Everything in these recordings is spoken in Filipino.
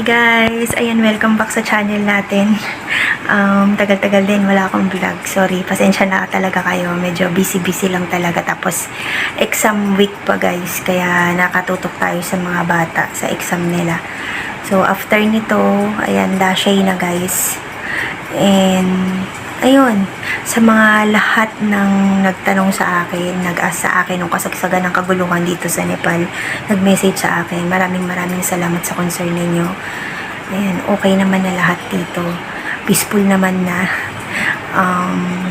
Hi guys! Ayan, welcome back sa channel natin. Um, tagal-tagal din, wala akong vlog. Sorry, pasensya na talaga kayo. Medyo busy-busy lang talaga. Tapos, exam week pa guys. Kaya nakatutok tayo sa mga bata sa exam nila. So, after nito, ayan, dashay na guys. And, ayun, sa mga lahat ng nagtanong sa akin, nag-ask sa akin ng kasagsagan ng kaguluhan dito sa Nepal, nag-message sa akin, maraming maraming salamat sa concern ninyo. Ayan, okay naman na lahat dito. Peaceful naman na. Um,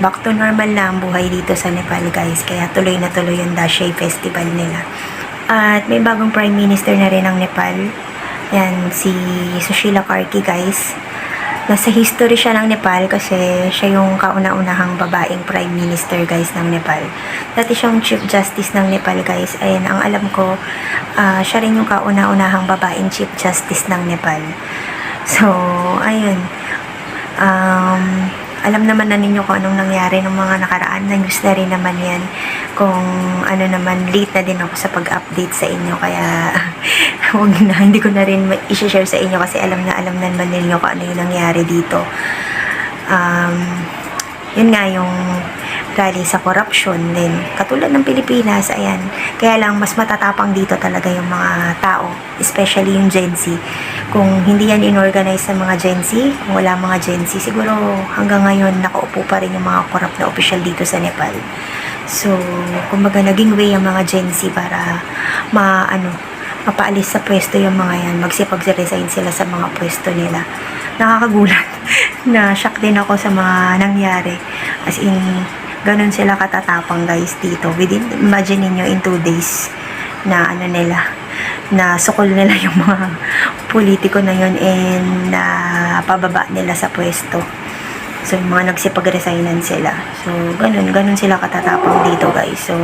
back to normal na ang buhay dito sa Nepal guys. Kaya tuloy na tuloy yung Dashay Festival nila. At may bagong Prime Minister na rin ng Nepal. Yan, si Sushila Karki guys. Nasa history siya ng Nepal kasi siya yung kauna-unahang babaeng prime minister guys ng Nepal. Dati siyang chief justice ng Nepal guys. Ayan, ang alam ko, ah, siya rin yung kauna-unahang babaeng chief justice ng Nepal. So, ayun. Um, alam naman na ninyo kung anong nangyari ng mga nakaraan. Na-news na rin naman yan. Kung ano naman, late na din ako sa pag-update sa inyo. Kaya, huwag na, hindi ko na rin i-share sa inyo kasi alam na alam na naman ninyo kung ano yung nangyari dito. Um, yun nga yung rally sa corruption din. Katulad ng Pilipinas, ayan. Kaya lang, mas matatapang dito talaga yung mga tao, especially yung Gen Z. Kung hindi yan inorganize ng mga Gen Z, kung wala mga Gen Z, siguro hanggang ngayon nakaupo pa rin yung mga corrupt na official dito sa Nepal. So, kumbaga naging way ang mga Gen Z para ma, ano, mapaalis sa pwesto yung mga yan, magsipag-resign sila sa mga pwesto nila. Nakakagulat na shock din ako sa mga nangyari. As in, ganun sila katatapang guys dito. Within, imagine niyo in two days na ano nila, na sukol nila yung mga politiko na yun and na pababa nila sa pwesto. So, yung mga nagsipag-resignan sila. So, ganun, ganun sila katatapang dito, guys. So,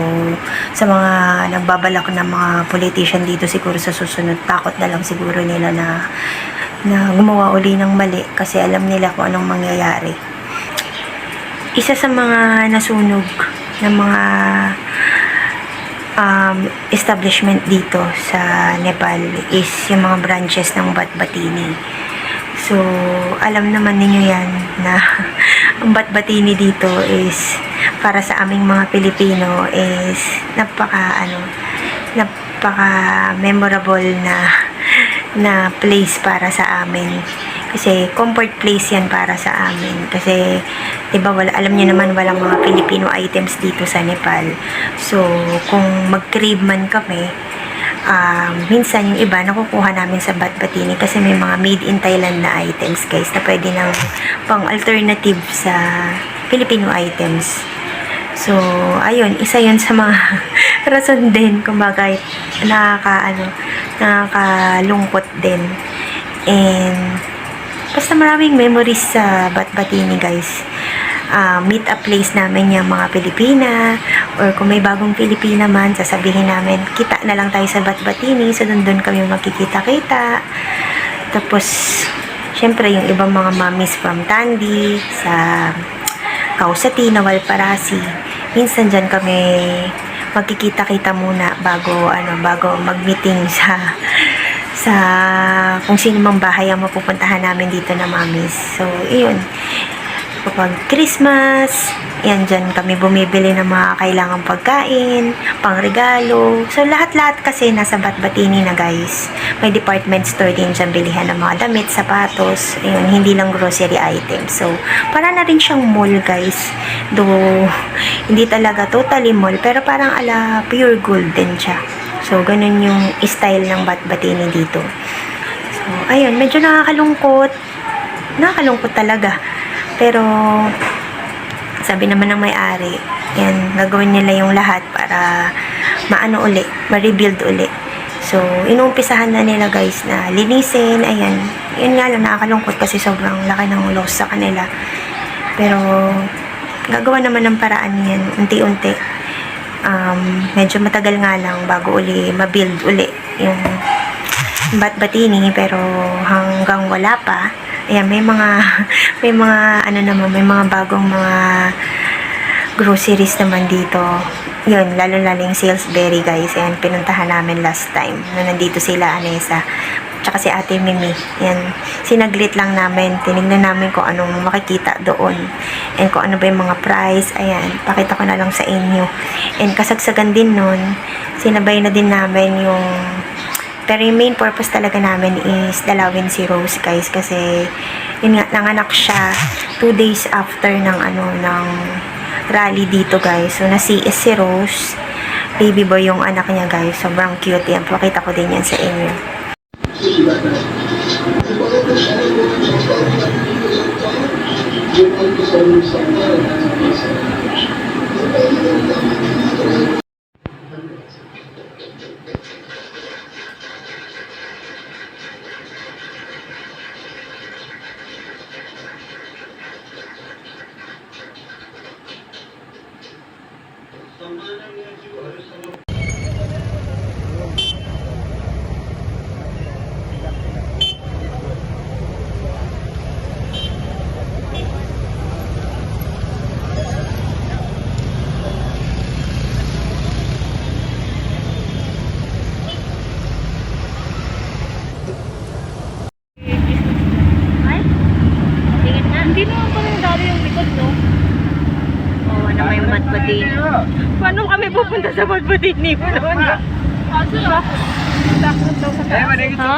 sa mga nagbabalak na mga politician dito, siguro sa susunod, takot na lang siguro nila na, na gumawa uli ng mali kasi alam nila kung anong mangyayari. Isa sa mga nasunog ng mga um, establishment dito sa Nepal is yung mga branches ng Batbatini. So, alam naman ninyo yan na ang Batbatini dito is para sa aming mga Pilipino is napaka ano napaka memorable na na place para sa amin kasi comfort place yan para sa amin. Kasi 'di wala alam niyo naman walang mga Filipino items dito sa Nepal. So kung mag-crave man kami um, minsan yung iba nakukuha namin sa Batbatini kasi may mga made in Thailand na items guys na pwede ng pang alternative sa Filipino items. So ayun isa yun sa mga rason din kung bakit nakaka ano nakakalungkot din. And basta maraming memories sa Batbatini guys uh, meet up place namin yung mga Pilipina or kung may bagong Pilipina man, sasabihin namin, kita na lang tayo sa Batbatini, so doon doon kami magkikita-kita. Tapos, syempre, yung ibang mga mommies from Tandy, sa Kausati, Nawal Parasi, minsan dyan kami magkikita-kita muna bago, ano, bago mag-meeting sa sa kung sino mang bahay ang mapupuntahan namin dito na mamis. So, iyon kapag Christmas, yan dyan kami bumibili ng mga kailangang pagkain, pangregalo. So, lahat-lahat kasi nasa Batbatini na guys. May department store din dyan bilihan ng mga damit, sapatos, ayun, hindi lang grocery items. So, para na rin siyang mall guys. Though, hindi talaga totally mall, pero parang ala pure gold din siya. So, ganun yung style ng Batbatini dito. So, ayun, medyo nakakalungkot. Nakakalungkot talaga. Pero, sabi naman ng may-ari, yan, gagawin nila yung lahat para maano uli, ma-rebuild uli. So, inumpisahan na nila guys na linisin, ayan. Yun nga lang, nakakalungkot kasi sobrang laki ng loss sa kanila. Pero, gagawa naman ng paraan yan, unti-unti. Um, medyo matagal nga lang bago uli, ma-build uli yung bat-batini, pero hanggang wala pa, Ayan, may mga, may mga, ano naman, may mga bagong mga groceries naman dito. Yun, lalo-lalo yung Salisbury guys. Ayan, pinuntahan namin last time. Nung nandito sila, Anessa. Tsaka si Ate Mimi. Yan, sinaglit lang namin. Tinignan namin kung anong makikita doon. And kung ano ba yung mga price. Ayan, pakita ko na lang sa inyo. And kasagsagan din nun, sinabay na din namin yung pero yung main purpose talaga namin is dalawin si Rose guys kasi yun nga nanganak siya two days after ng ano ng rally dito guys. So na si Rose. Baby boy yung anak niya guys. Sobrang cute yan. Pakita ko din yan sa inyo. Hindi ano may matbatin Paano kami pupunta sa sa taas. Ha?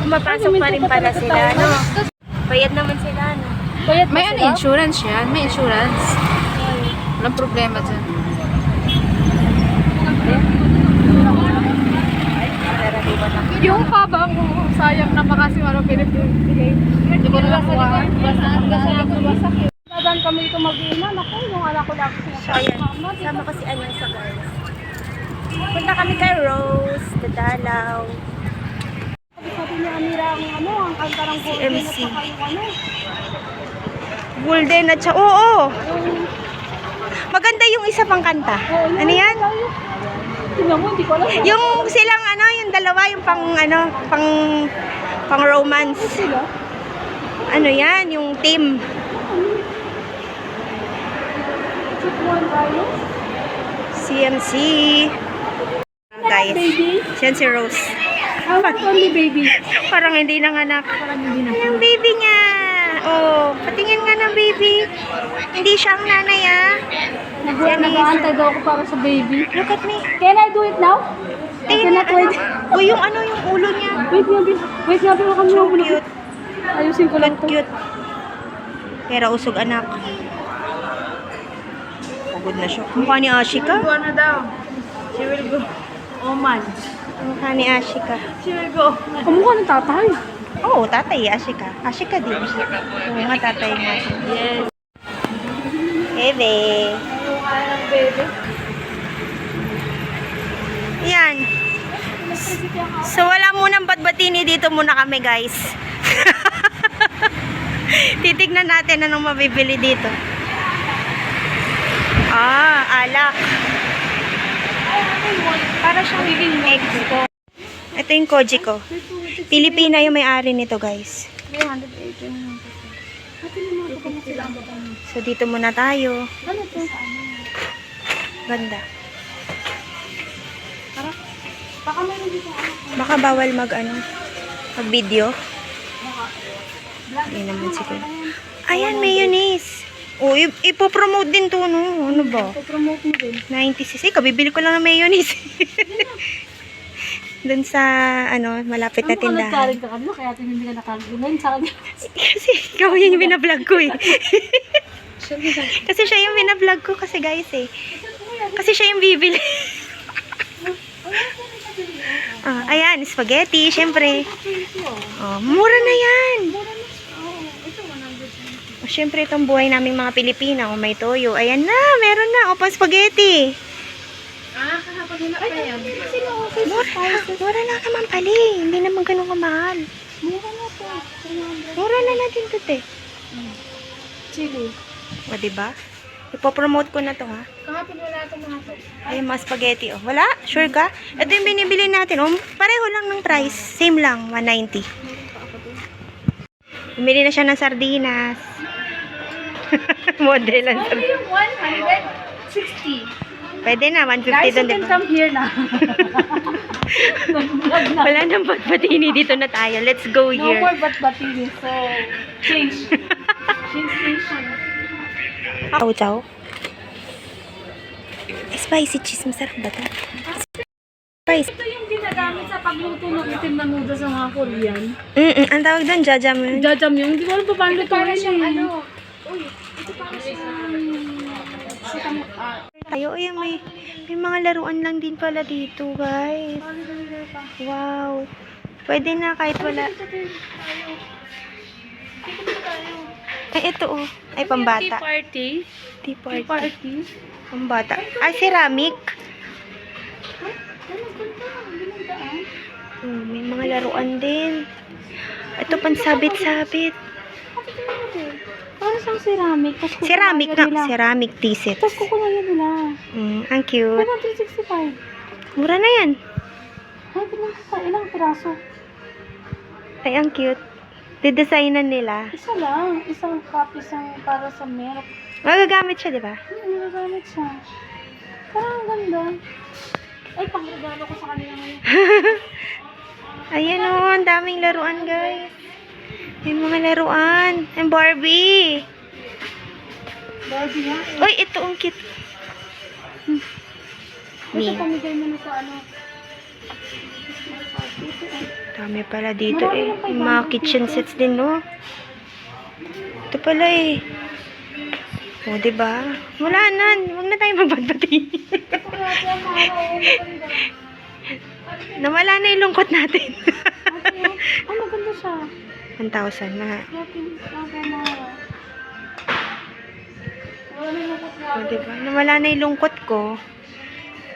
Pumapasok pa rin pala sila no bayad naman sila no Bayad May ano, insurance yan. May insurance. Walang problema dyan. Yung haba mo, sayang na kasi ano pinipili. Hindi ko na nakuha. Dadan kami ito mag-ina. Naku, yung anak ko lagi ayan sama ko si Anyan sa guys punta kami kay Rose dadalaw Sabi ni Amira ang ano, ang kanta ng Golden at saka yung ano. Golden at siya oo maganda yung isa pang kanta ano yan Tingnan mo, hindi ko alam. Yung silang ano, yung dalawa, yung pang ano, pang pang romance. Sila? Ano yan, yung team. CMC. Guys, siyan si Rose. How much only baby? Parang hindi nanganak. Parang hindi na. Yung baby niya. Oh, patingin nga ng baby. Hindi siya ang nanay ah. Nag- Nag-aantay daw ako para sa baby. Look at me. Can I do it now? I Tingin cannot ano. wait. Oh, yung ano, yung ulo niya. Wait nga, Bill. Wait nga, Bill. Kami So cute. Ayusin ko lang to. Cute. Pero usog anak. Pagod na siya. Mukha ni Ashika. Ano daw? She will go. Oman. Mukha ni Ashika. She will go. Kamukha ng tatay. Oo, tatay, Ashika. Ashika din. Oo nga, tatay nga. Yes. Bebe. Ng baby. Yan. So, wala munang batbatini dito muna kami, guys. Titignan natin anong mabibili dito. Ah, alak. Para siyang expo. Ito yung koji ko. Pilipina yung may-ari nito, guys. 380 So, dito muna tayo. Ano? Ganda. Baka ano. Baka bawal mag, ano, mag video. Yan naman siguro. Ayan, mayonnaise. O, ip- ipopromote din to, no? Ano ba? Promote mo din. 90cc. Kabibili ko lang ng mayonnaise. Doon sa, ano, malapit na tindahan. nagkarin ka kanina, kaya hindi ka nakarin. Ngayon sa kanya. Kasi ikaw yung binablog ko eh. kasi siya yung binablog ko kasi guys eh. Kasi siya yung bibili. ah, ayan, spaghetti, syempre. Oh, mura na yan. Oh, syempre itong buhay naming mga Pilipina, oh, may toyo. Ayan na, meron na. O, pang spaghetti. Ah, kahapon nila pa yan. Mura mura na naman pali. Hindi naman ganun kamahal. Mura na. 300. Mura na natin to, te. Chili. O, diba? Ipopromote ko na to, ha? Kahapon wala itong mga to. Ay, mga spaghetti, oh. Wala? Sure ka? Ito yung binibili natin. Oh, pareho lang ng price. Same lang, 190. Bumili na siya ng sardinas. Model ang sabi. yung 160. Pwede na, 150 Guys, doon, you can come here na. Wala nang batbatini dito na tayo. Let's go No here. more batbatini. So, change. change station. Chow chow. Spicy cheese. Masarap ba ito? Spicy. Ito yung ginagamit sa pagluto ng itim na noodles sa mga Korean. Mm-mm. Ang tawag doon, jajam yun. Jajam yung, hindi ko alam pa paano lutuin eh. ano, uy, ito para siyang, sa tam- ah, Tayo, ay, may, may mga laruan lang din pala dito, guys. Wow. Pwede na kahit wala. Ay, ito oh. Ay, Tea pambata. party. Tea Tea party. party. Pambata. Ay, ceramic. Ano. Oh, may mga laruan din. Ito, pansabit-sabit. Siyang ceramic. Tapos Ceramic nga. nila. Ceramic tea set. Tapos kukunayan nila. Mm, ang cute. 165. Mura na yan. Ay, pinang sa ilang piraso. Ay, ang cute. Didesignan nila. Isa lang. Isang cup, isang para sa milk. Magagamit siya, di ba? Hmm, nagagamit siya. Parang ang ganda. Ay, pangregalo ko sa kanila ngayon. Ayan o, ang daming laruan, guys. May mga laruan. Ang Barbie. Uy, ito ang cute. Hmm. Ito pamigay mo na sa ano. Dami pala dito eh. Yung mga kitchen sets din, no? Ito pala eh. O, diba? Wala na. Huwag na tayo magbadbati. Nawala na yung lungkot natin. Ay, maganda siya. 1,000 na. Grabe, grabe mga. Wala na yung O, diba? Nawala na yung lungkot ko.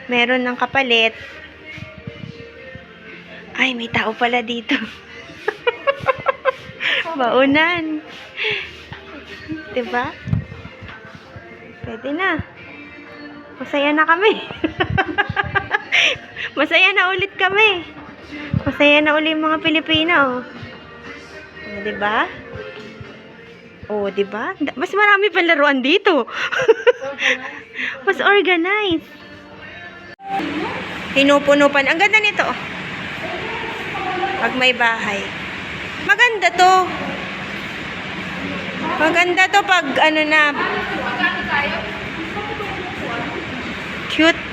Meron ng kapalit. Ay, may tao pala dito. Baunan. Diba? Pwede na. Masaya na kami. Masaya na ulit kami. Masaya na ulit mga Pilipino. O, diba? O, diba? Da- Mas marami pa laruan dito. Mas organized. Pinupuno pa. Ang ganda nito. oh. Pag may bahay. Maganda to. Maganda to pag ano na. Cute.